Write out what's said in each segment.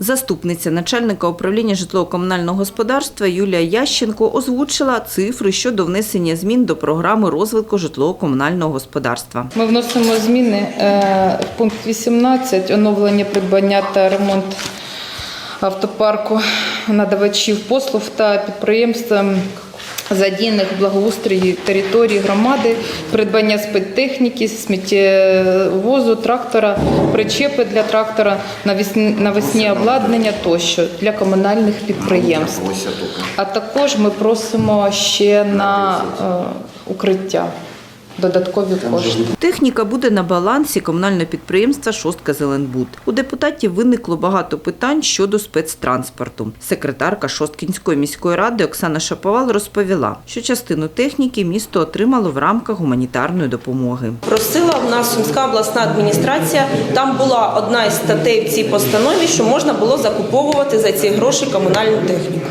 Заступниця начальника управління житлово-комунального господарства Юлія Ященко озвучила цифри щодо внесення змін до програми розвитку житлово-комунального господарства. Ми вносимо зміни е, в пункт 18 оновлення придбання та ремонт автопарку надавачів послуг та підприємств. Задіяних в благоустрої території громади, придбання спецтехніки, сміттєвозу, трактора, причепи для трактора, навесні обладнання тощо для комунальних підприємств. А також ми просимо ще на е, укриття додаткові кошти. Техніка буде на балансі комунального підприємства Шостка Зеленбуд. У депутатів виникло багато питань щодо спецтранспорту. Секретарка Шосткінської міської ради Оксана Шаповал розповіла, що частину техніки місто отримало в рамках гуманітарної допомоги. Просила в нас Сумська обласна адміністрація. Там була одна із статей в цій постанові, що можна було закуповувати за ці гроші комунальну техніку.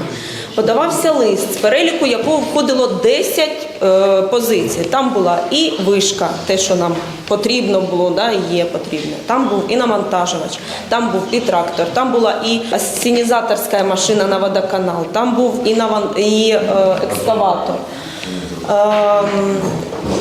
Подавався лист, з переліку якого входило 10 е, позицій. Там була і вишка, те, що нам потрібно було, да, є потрібно. Там був і навантажувач, там був і трактор, там була і асенізаторська машина на водоканал, там був і, наван- і е, екскаватор. Ем,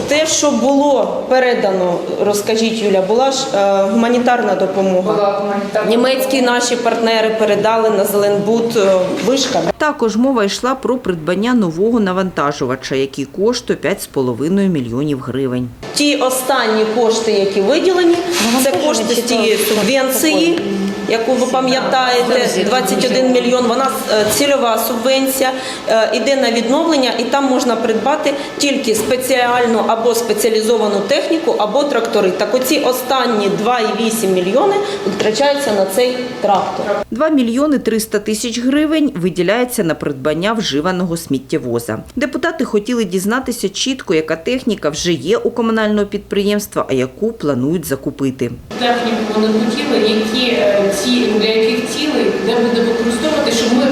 Те, що було передано, розкажіть Юля, була ж е, гуманітарна допомога. Була гуманітарна Німецькі наші партнери передали на Зеленбуд е, вишка. Також мова йшла про придбання нового навантажувача, який коштує 5,5 мільйонів гривень. Ті останні кошти, які виділені, це кошти з тієї субвенції, яку ви пам'ятаєте, 21 мільйон. Вона е, цільова субвенція, е, іде на відновлення, і там можна придбати тільки спеціальну або спеціалізовану техніку, або трактори. Так оці останні 2,8 мільйони витрачаються на цей трактор. 2 мільйони 300 тисяч гривень виділяється на придбання вживаного сміттєвоза. Депутати хотіли дізнатися чітко, яка техніка вже є у комунального підприємства, а яку планують закупити. техніку вони хотіли, які е, ці для яких цілей, де буде використовувати, щоб ми е,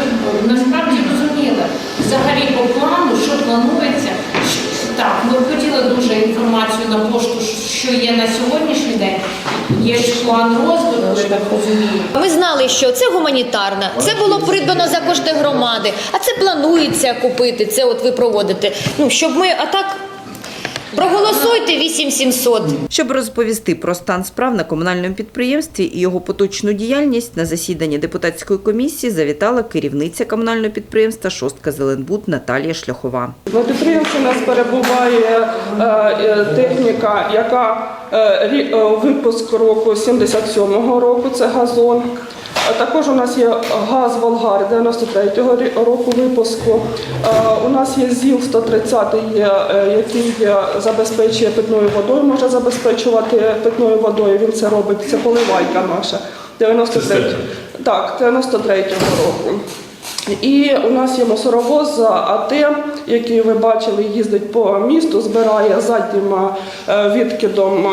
насправді розуміли взагалі по плану, що планується. Так, ми хотіли дуже інформацію на пошту, що є на сьогоднішній день. Є ж план розвитку, я так розумію. Ми знали, що це гуманітарна, це було придбано за кошти громади, а це планується купити. Це от ви проводите. Ну щоб ми, а так проголосуйте 8700. Щоб розповісти про стан справ на комунальному підприємстві і його поточну діяльність, на засіданні депутатської комісії завітала керівниця комунального підприємства Шостка Зеленбуд Наталія Шляхова. На підприємстві у нас перебуває е, е, техніка, яка е, рі- випуск року 77-го року, це газон. Також у нас є газ Волгар 93-го року випуску. У нас є ЗІЛ 130, є, е, який е, забезпечує питною водою, може забезпечувати питною водою. Він це робить, це поливайка наша. 93 так, 93-го року. І у нас є мусоровоз АТ, який ви бачили, їздить по місту, збирає заднім е, відкидом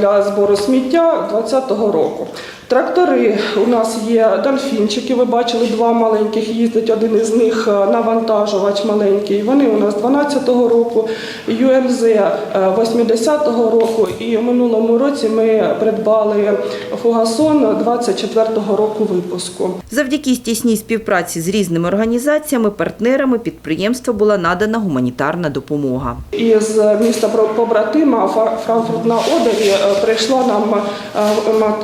для збору сміття 2020 року. Трактори у нас є дольфінчики. Ви бачили два маленьких їздить. Один із них е, навантажувач маленький. Вони у нас 12-го року, ЮМЗ е, 80-го року. І в минулому році ми придбали фугасон 24-го року випуску. Завдяки тісній співпраці з різними організаціями, партнерами підприємства була надана гуманітарна допомога. Із міста побратима Франкфурт на Одері е, прийшла нам е, м-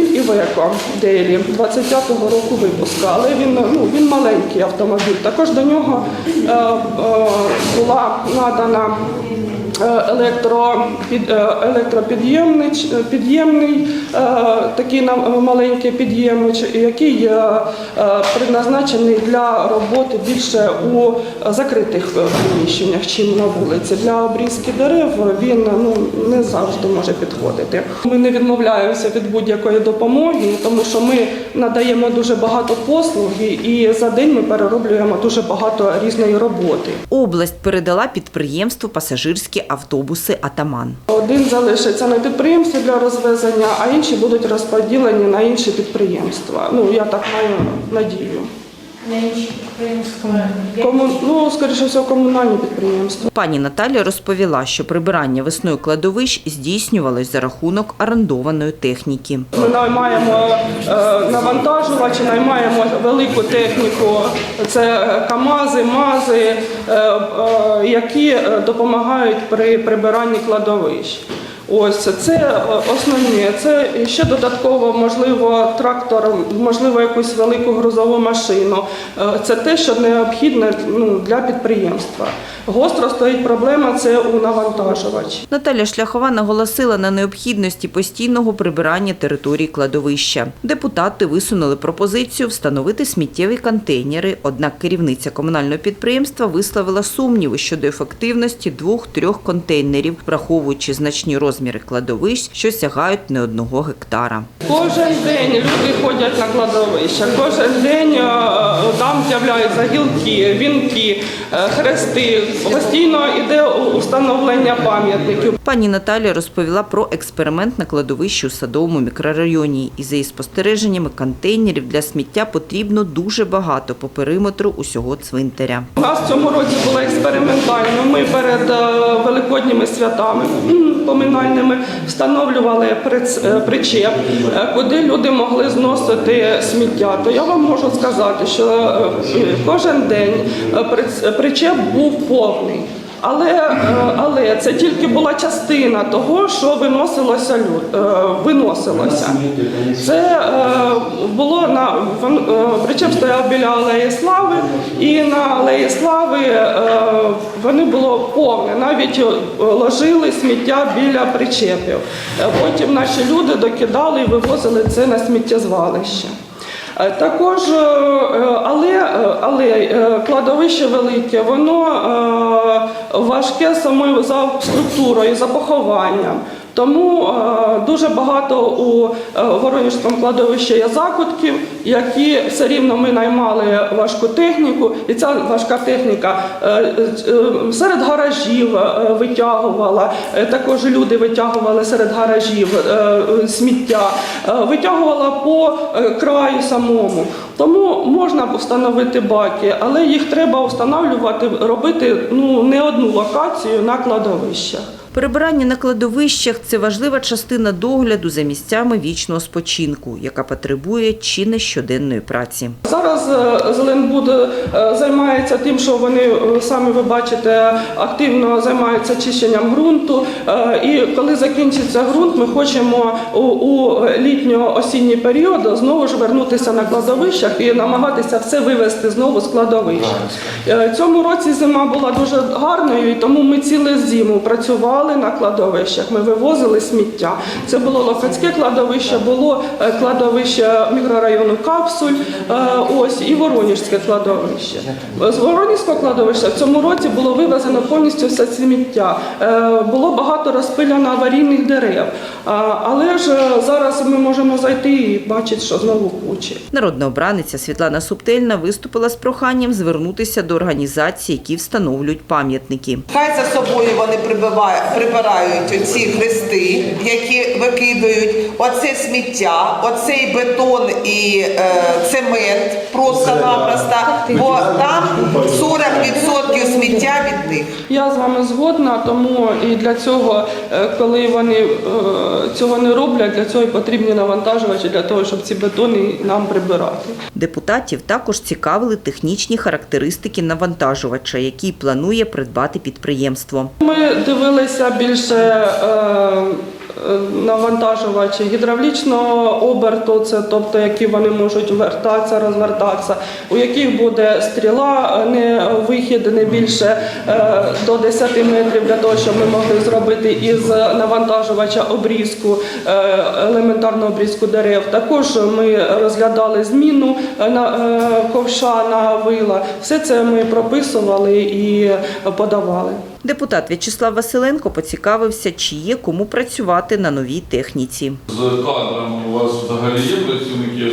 автомобіль Івеко Дейлі 25-го року випускали. він ну він маленький автомобіль. Також до нього е, е, була надана. е, е, електропідємний, під'ємний такий нам- маленький під'ємнич, який е, е, предназначений для роботи більше у закритих е, приміщеннях, чим на вулиці. Для обрізки дерев він ну не завжди може підходити. Ми не відмовляємося від будь-якої допомоги, тому що ми надаємо дуже багато послуг і- за день ми перероблюємо дуже багато різної роботи. Область передала підприємству пасажирські автобуси Атаман. Один залишиться на підприємстві для розвезення, а інші будуть розподілені на інші підприємства. Ну я так маю надію. на інші підприємства. Кому, ну, скоріше всього, комунальні підприємства. Пані Наталя розповіла, що прибирання весною кладовищ здійснювалось за рахунок орендованої техніки. Ми наймаємо е, навантажувачі, наймаємо велику техніку. Це КАМАЗи, МАЗи, е, е, які е, допомагають при прибиранні кладовищ. Ось це е, основне. Це ще додатково, можливо, трактор, можливо, якусь велику грузову машину. Е, Це те, що необхідне ну, для підприємства. Гостро стоїть проблема це у навантажувачі. Наталя Шляхова наголосила на необхідності постійного прибирання території кладовища. Депутати висунули пропозицію встановити сміттєві контейнери, однак керівниця комунального підприємства висловила сумніви щодо ефективності двох-трьох контейнерів, враховуючи значні розміри кладовищ, що сягають не одного гектара. Кожен день люди ходять на кладовище, кожен день е, там з'являються гілки, вінки, е, хрести. Постійно йде установлення пам'ятників. Пані Наталя розповіла про експеримент на кладовищі у садовому мікрорайоні. І за її спостереженнями контейнерів для сміття потрібно дуже багато по периметру усього цвинтаря. У нас в цьому році було експериментально. Ми перед е, великодніми святами м, поминальними встановлювали е, причеп, е, куди люди могли зносити сміття. То я вам можу сказати, що е, кожен день причеп був повний. Але, але це тільки була частина того, що виносилося виносилося. Це було на е, причеп стояв біля алеї слави, і на алеї слави е, вони було повне. Навіть е, ложили сміття біля причепів. Потім наші люди докидали і вивозили це на сміттєзвалище. Також, але, але кладовище велике, воно важке самою за структурою, за похованням. Тому е, дуже багато у е, Воронежському кладовищі є закутків, які все рівно ми наймали важку техніку, і ця важка техніка е, серед гаражів витягувала. Також люди витягували серед гаражів сміття, витягувала по краю самому. Тому можна встановити баки, але їх треба встановлювати, робити ну не одну локацію на кладовищах. Прибирання на кладовищах це важлива частина догляду за місцями вічного спочинку, яка потребує чи не щоденної праці. Зараз е, Зеленбуд е, займається тим, що вони е, самі ви бачите активно займаються чищенням ґрунту. І коли закінчиться ґрунт, ми хочемо у, літньо-осінній період знову ж вернутися на кладовищах і намагатися все вивезти знову з кладовища. Цьому році зима була дуже гарною, і тому ми цілу зиму працювали на кладовищах. Ми вивозили сміття. Це було Лохацьке кладовище, було е, кладовище мікрорайону Капсуль, е, ось і Воронежське кладовище. З Воронежського кладовища в цьому році було вивезено повністю все сміття. Е, Було багато розпиляно аварійних дерев. Але ж зараз ми можемо зайти і бачити, що знову кучі. Народна обраниця Світлана Субтельна виступила з проханням звернутися до організацій, які встановлюють пам'ятники. Хай за собою вони прибивають, прибирають оці хрести, які викидують, оце сміття, оцей бетон і е, цемент просто-напросто, бо там 40% сміття від них. Я з вами згодна, тому і для цього, е, коли вони е, цього не роблять, для цього і потрібні навантажувачі для того, щоб ці бетони нам прибирати. Депутатів також цікавили технічні характеристики навантажувача, який планує придбати підприємство. Ми дивилися більше е, е, навантажувачі гідравлічного оберту, це тобто які вони можуть вертатися, розвертатися, у яких буде стріла, не вихід не більше е, до 10 метрів для того, щоб ми могли зробити із навантажувача обрізку, елементарну обрізку дерев. Також ми розглядали зміну на ковша на вила. Все це ми прописували і подавали. Депутат В'ячеслав Василенко поцікавився, чи є кому працювати на новій техніці. З кадрами у вас взагалі є працівники, я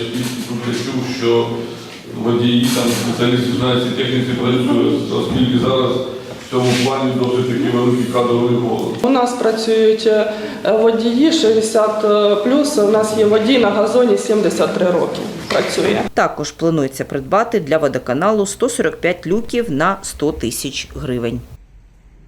тут чув, що водії там спеціалісти ці техніці працюють, оскільки зараз в цьому плані досить такий великий кадровий голод. У нас працюють е, водії 60 плюс. У нас є водій на газоні 73 роки. Працює. Також планується придбати для водоканалу 145 люків на 100 тисяч гривень.